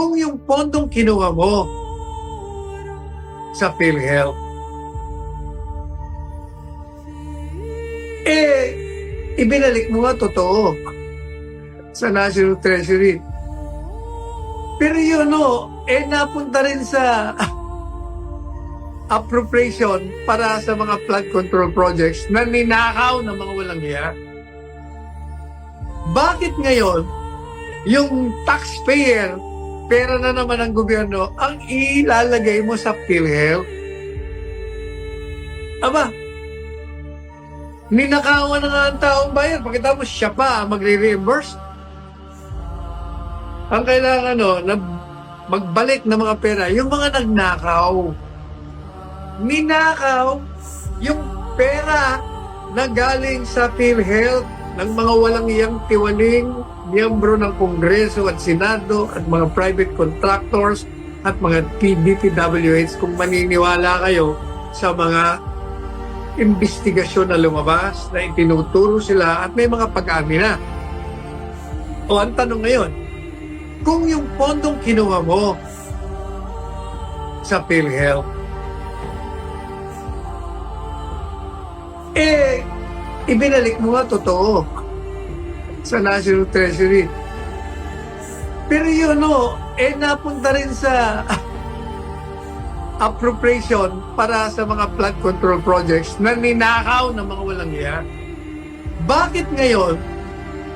kung yung pondong kinuha mo sa PhilHealth, eh, ibinalik mo nga totoo sa National Treasury. Pero yun, no, eh, napunta rin sa appropriation para sa mga flood control projects na ninakaw ng mga walang hiya. Bakit ngayon, yung taxpayer, pera na naman ng gobyerno, ang ilalagay mo sa PhilHealth? Aba, ninakawan na nga ang taong bayan. Pagkatapos siya pa magre-reimburse. Ang kailangan, ano, na magbalik ng mga pera, yung mga nagnakaw. Ninakaw yung pera na galing sa PhilHealth ng mga walang iyang tiwaling miyembro ng Kongreso at Senado at mga private contractors at mga PDPWH kung maniniwala kayo sa mga investigasyon na lumabas na itinuturo sila at may mga pag-amina. O ang tanong ngayon, kung yung pondong kinuha mo sa PhilHealth, eh, ibinalik mo nga totoo sa National Treasury. Pero yun, no, eh, napunta rin sa appropriation para sa mga flood control projects na ninakaw ng mga walang hiya. Bakit ngayon,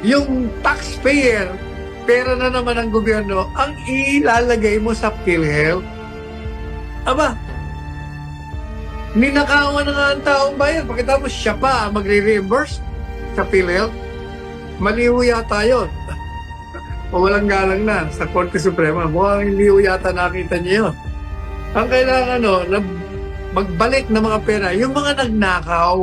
yung taxpayer, pera na naman ng gobyerno, ang ilalagay mo sa PhilHealth? Aba, ninakawan na nga ang taong bayan. Pagkatapos siya pa magre-reimburse sa PhilHealth. Maliho yata yun. o walang galang na sa Korte Suprema. Mukhang hindi ho yata nakita niyo yun. Ang kailangan, no, na magbalik ng mga pera, yung mga nagnakaw.